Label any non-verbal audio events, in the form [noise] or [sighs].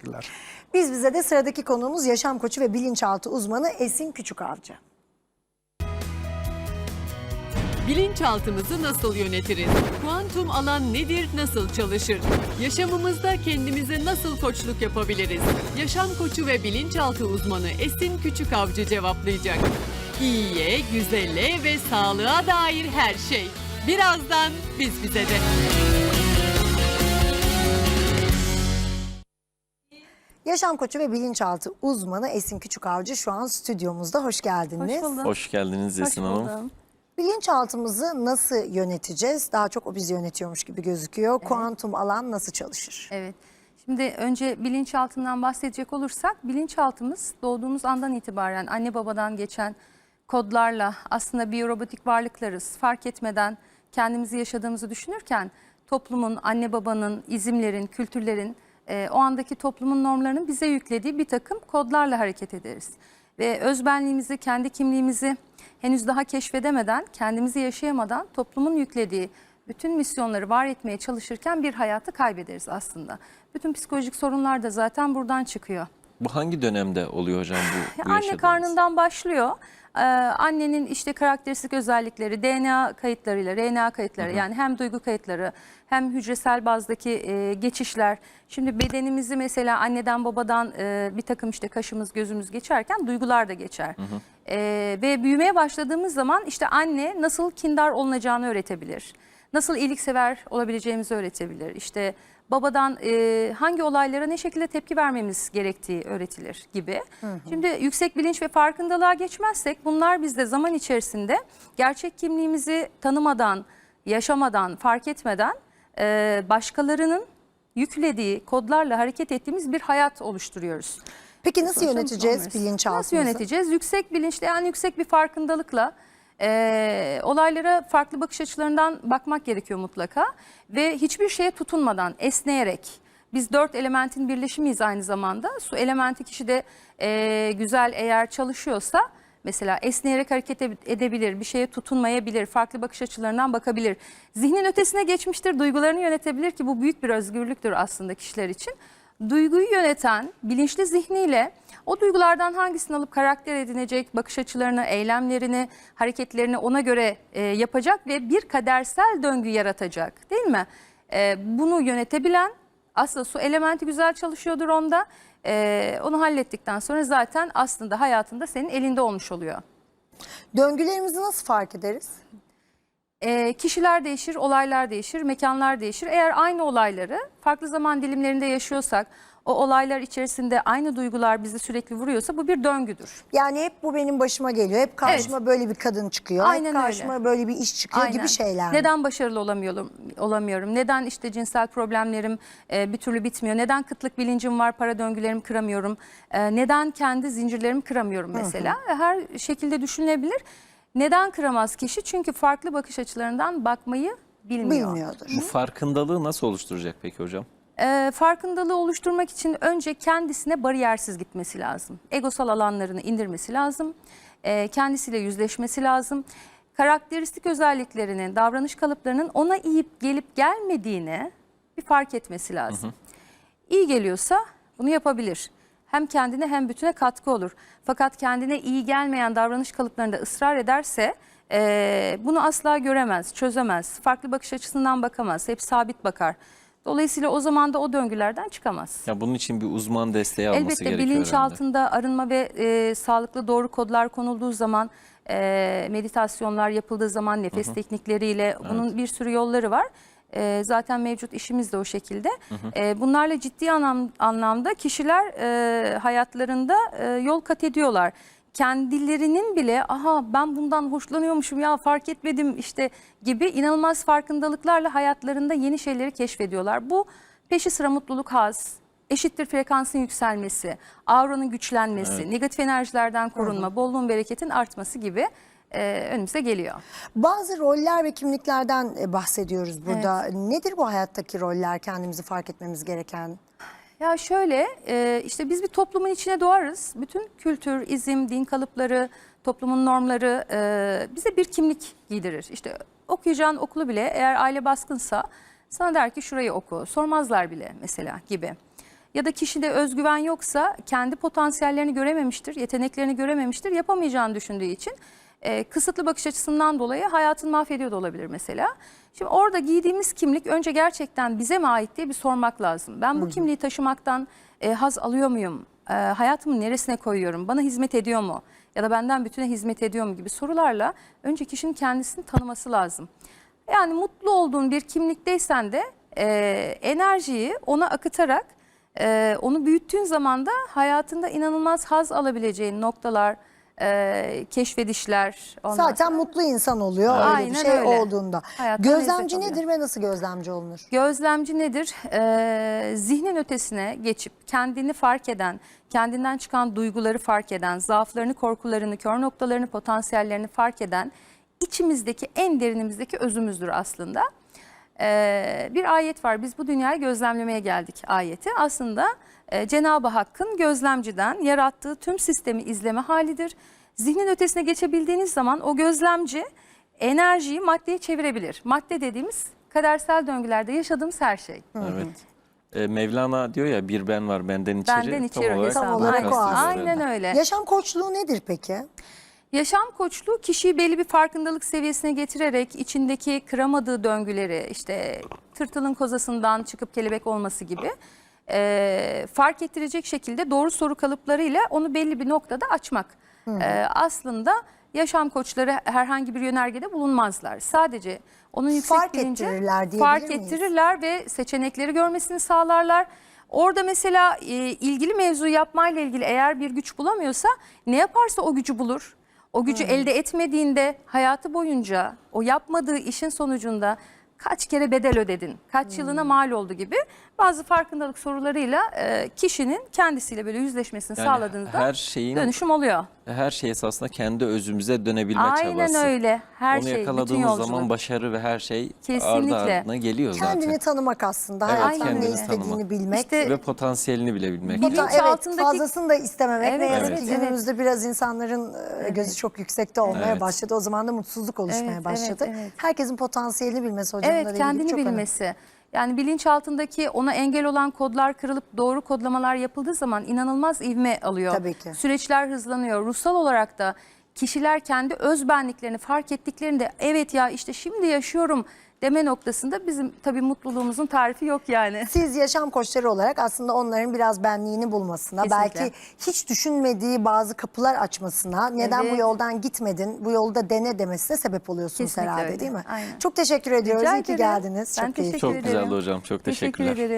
Teşekkürler. Biz bize de sıradaki konuğumuz yaşam koçu ve bilinçaltı uzmanı Esin Küçükavcı. Bilinçaltımızı nasıl yönetiriz? Kuantum alan nedir, nasıl çalışır? Yaşamımızda kendimize nasıl koçluk yapabiliriz? Yaşam koçu ve bilinçaltı uzmanı Esin Küçükavcı cevaplayacak. İyiye, güzelle ve sağlığa dair her şey. Birazdan biz bize de. Yaşam koçu ve bilinçaltı uzmanı Esin Küçükavcı şu an stüdyomuzda. Hoş geldiniz. Hoş bulduk. Hoş geldiniz Hoş Esin Hanım. buldum. Bilinçaltımızı nasıl yöneteceğiz? Daha çok o bizi yönetiyormuş gibi gözüküyor. Kuantum alan nasıl çalışır? Evet. Şimdi önce bilinçaltından bahsedecek olursak bilinçaltımız doğduğumuz andan itibaren anne babadan geçen kodlarla aslında biyorobotik varlıklarız. Fark etmeden kendimizi yaşadığımızı düşünürken toplumun, anne babanın, izimlerin, kültürlerin e, o andaki toplumun normlarının bize yüklediği bir takım kodlarla hareket ederiz. Ve özbenliğimizi, kendi kimliğimizi henüz daha keşfedemeden, kendimizi yaşayamadan toplumun yüklediği bütün misyonları var etmeye çalışırken bir hayatı kaybederiz aslında. Bütün psikolojik sorunlar da zaten buradan çıkıyor. Bu hangi dönemde oluyor hocam bu, [sighs] bu Anne yaşadığınız? karnından başlıyor. Ee, annenin işte karakteristik özellikleri, DNA kayıtlarıyla, RNA kayıtları yani hem duygu kayıtları hem hücresel bazdaki e, geçişler. Şimdi bedenimizi mesela anneden babadan e, bir takım işte kaşımız gözümüz geçerken duygular da geçer. Ee, ve büyümeye başladığımız zaman işte anne nasıl kindar olunacağını öğretebilir. Nasıl iyiliksever olabileceğimizi öğretebilir. İşte babadan e, hangi olaylara ne şekilde tepki vermemiz gerektiği öğretilir gibi. Şimdi yüksek bilinç ve farkındalığa geçmezsek bunlar bizde zaman içerisinde gerçek kimliğimizi tanımadan, yaşamadan, fark etmeden e, başkalarının yüklediği kodlarla hareket ettiğimiz bir hayat oluşturuyoruz. Peki nasıl Sonuçta yöneteceğiz bilinçaltımızı? Nasıl yöneteceğiz? Yüksek bilinçli yani yüksek bir farkındalıkla e, olaylara farklı bakış açılarından bakmak gerekiyor mutlaka. Ve hiçbir şeye tutunmadan, esneyerek. Biz dört elementin birleşimiyiz aynı zamanda. Su elementi kişide e, güzel eğer çalışıyorsa mesela esneyerek hareket ede- edebilir, bir şeye tutunmayabilir, farklı bakış açılarından bakabilir. Zihnin ötesine geçmiştir, duygularını yönetebilir ki bu büyük bir özgürlüktür aslında kişiler için duyguyu yöneten bilinçli zihniyle o duygulardan hangisini alıp karakter edinecek, bakış açılarını, eylemlerini, hareketlerini ona göre e, yapacak ve bir kadersel döngü yaratacak değil mi? E, bunu yönetebilen aslında su elementi güzel çalışıyordur onda. E, onu hallettikten sonra zaten aslında hayatında senin elinde olmuş oluyor. Döngülerimizi nasıl fark ederiz? E, kişiler değişir, olaylar değişir, mekanlar değişir. Eğer aynı olayları farklı zaman dilimlerinde yaşıyorsak, o olaylar içerisinde aynı duygular bizi sürekli vuruyorsa bu bir döngüdür. Yani hep bu benim başıma geliyor. Hep karşıma böyle bir kadın çıkıyor. Aynen hep öyle. karşıma böyle bir iş çıkıyor gibi şeyler. mi? Neden başarılı olamıyorum? Olamıyorum. Neden işte cinsel problemlerim e, bir türlü bitmiyor? Neden kıtlık bilincim var, para döngülerimi kıramıyorum? E, neden kendi zincirlerimi kıramıyorum mesela? Her şekilde düşünülebilir. Neden kıramaz kişi? Çünkü farklı bakış açılarından bakmayı bilmiyor. Bilmiyordur. Bu farkındalığı nasıl oluşturacak peki hocam? Ee, farkındalığı oluşturmak için önce kendisine bariyersiz gitmesi lazım. Egosal alanlarını indirmesi lazım. Ee, kendisiyle yüzleşmesi lazım. Karakteristik özelliklerinin, davranış kalıplarının ona iyip gelip gelmediğini bir fark etmesi lazım. İyi geliyorsa bunu yapabilir. Hem kendine hem bütüne katkı olur. Fakat kendine iyi gelmeyen davranış kalıplarında ısrar ederse eee, bunu asla göremez, çözemez. Farklı bakış açısından bakamaz, hep sabit bakar. Dolayısıyla o zaman da o döngülerden çıkamaz. Ya bunun için bir uzman desteği alması Elbette gerekiyor bilinç herhalde. altında arınma ve e, sağlıklı doğru kodlar konulduğu zaman, e, meditasyonlar yapıldığı zaman nefes teknikleriyle bunun bir sürü yolları var. E, zaten mevcut işimiz de o şekilde. E, bunlarla ciddi anlam, anlamda kişiler e, hayatlarında e, yol kat ediyorlar. Kendilerinin bile aha ben bundan hoşlanıyormuşum ya fark etmedim işte gibi inanılmaz farkındalıklarla hayatlarında yeni şeyleri keşfediyorlar. Bu peşi sıra mutluluk, haz, eşittir frekansın yükselmesi, auranın güçlenmesi, negatif enerjilerden korunma, bolluğun bereketin artması gibi e, önümüze geliyor. Bazı roller ve kimliklerden e, bahsediyoruz burada. Nedir bu hayattaki roller kendimizi fark etmemiz gereken? Ya şöyle e, işte biz bir toplumun içine doğarız. Bütün kültür, izim, din kalıpları, toplumun normları e, bize bir kimlik giydirir. İşte okuyacağın okulu bile eğer aile baskınsa sana der ki şurayı oku. Sormazlar bile mesela gibi. ya da kişide özgüven yoksa kendi potansiyellerini görememiştir, yeteneklerini görememiştir, yapamayacağını düşündüğü için e, kısıtlı bakış açısından dolayı hayatını mahvediyor da olabilir mesela. Şimdi orada giydiğimiz kimlik önce gerçekten bize mi ait diye bir sormak lazım. Ben bu kimliği taşımaktan e, haz alıyor muyum? E, hayatımın neresine koyuyorum? Bana hizmet ediyor mu? Ya da benden bütüne hizmet ediyor mu gibi sorularla önce kişinin kendisini tanıması lazım. Yani mutlu olduğun bir kimlikteysen de e, enerjiyi ona akıtarak e, onu büyüttüğün zaman da hayatında inanılmaz haz alabileceğin noktalar, e, keşfedişler. ondan Zaten mutlu insan oluyor öyle Aynen bir şey öyle. olduğunda. Hayattan Gözlemci nedir ve nasıl gözlemci olunur? Gözlemci nedir? Ee, zihnin ötesine geçip kendini fark eden, kendinden çıkan duyguları fark eden, zaaflarını, korkularını, kör noktalarını, potansiyellerini fark eden içimizdeki en derinimizdeki özümüzdür aslında. Ee, bir ayet var. Biz bu dünyayı gözlemlemeye geldik ayeti. Aslında e, Cenab-ı Hakk'ın gözlemciden yarattığı tüm sistemi izleme halidir. Zihnin ötesine geçebildiğiniz zaman o gözlemci enerjiyi maddeye çevirebilir. Madde dediğimiz kadersel döngülerde yaşadığımız her şey. Evet. E, Mevlana diyor ya bir ben var benden içeri. Benden içeri tam olarak. Tam olarak o aslında. Aynen öyle. Yaşam koçluğu nedir peki? Yaşam koçluğu kişiyi belli bir farkındalık seviyesine getirerek içindeki kıramadığı döngüleri işte tırtılın kozasından çıkıp kelebek olması gibi e, fark ettirecek şekilde doğru soru kalıplarıyla onu belli bir noktada açmak. E, aslında yaşam koçları herhangi bir yönergede bulunmazlar. Sadece onun yüksek Fark bilinci ettirirler fark miyiz? ettirirler ve seçenekleri görmesini sağlarlar. Orada mesela e, ilgili mevzu yapmayla ilgili eğer bir güç bulamıyorsa ne yaparsa o gücü bulur. O gücü elde etmediğinde hayatı boyunca o yapmadığı işin sonucunda kaç kere bedel ödedin, kaç yılına mal oldu gibi bazı farkındalık sorularıyla e, kişinin kendisiyle böyle yüzleşmesini Yani sağladığınızda her şeyin dönüşüm oluyor. her şey esasında kendi özümüze dönebilme Aynen çabası. öyle. Her Onu şey, yakaladığımız zaman başarı ve her şey Kesinlikle. ardı ardına geliyor Kendini zaten. tanımak aslında. Evet, ne kendini istediğini tanımak. bilmek. İşte Ve potansiyelini bile bilmek. Bilinç evet altındaki- fazlasını da istememek Evet, ne yazık evet, ki evet. günümüzde biraz insanların e, gözü çok yüksekte olmaya Evet. başladı. O zaman da mutsuzluk oluşmaya Evet, başladı. evet, evet. Herkesin potansiyelini bilmesi hocam Evet kendini bilmesi. Yani bilinç altındaki ona engel olan kodlar kırılıp doğru kodlamalar yapıldığı zaman inanılmaz ivme alıyor. Tabii ki. Süreçler hızlanıyor. Ruhsal olarak da kişiler kendi öz benliklerini fark ettiklerinde evet ya işte şimdi yaşıyorum deme noktasında bizim tabii mutluluğumuzun tarifi yok yani. Siz yaşam koçları olarak aslında onların biraz benliğini bulmasına, Kesinlikle. belki hiç düşünmediği bazı kapılar açmasına, neden bu Evet. yoldan gitmedin, bu yolda dene demesine sebep oluyorsunuz Kesinlikle herhalde öyle. değil mi? Aynen. Çok teşekkür ediyoruz. Rica İyi ki ederim. geldiniz. Ben Çok teşekkür keyifli. Çok güzeldi ederim. hocam. Çok Teşekkür teşekkürler. ederim.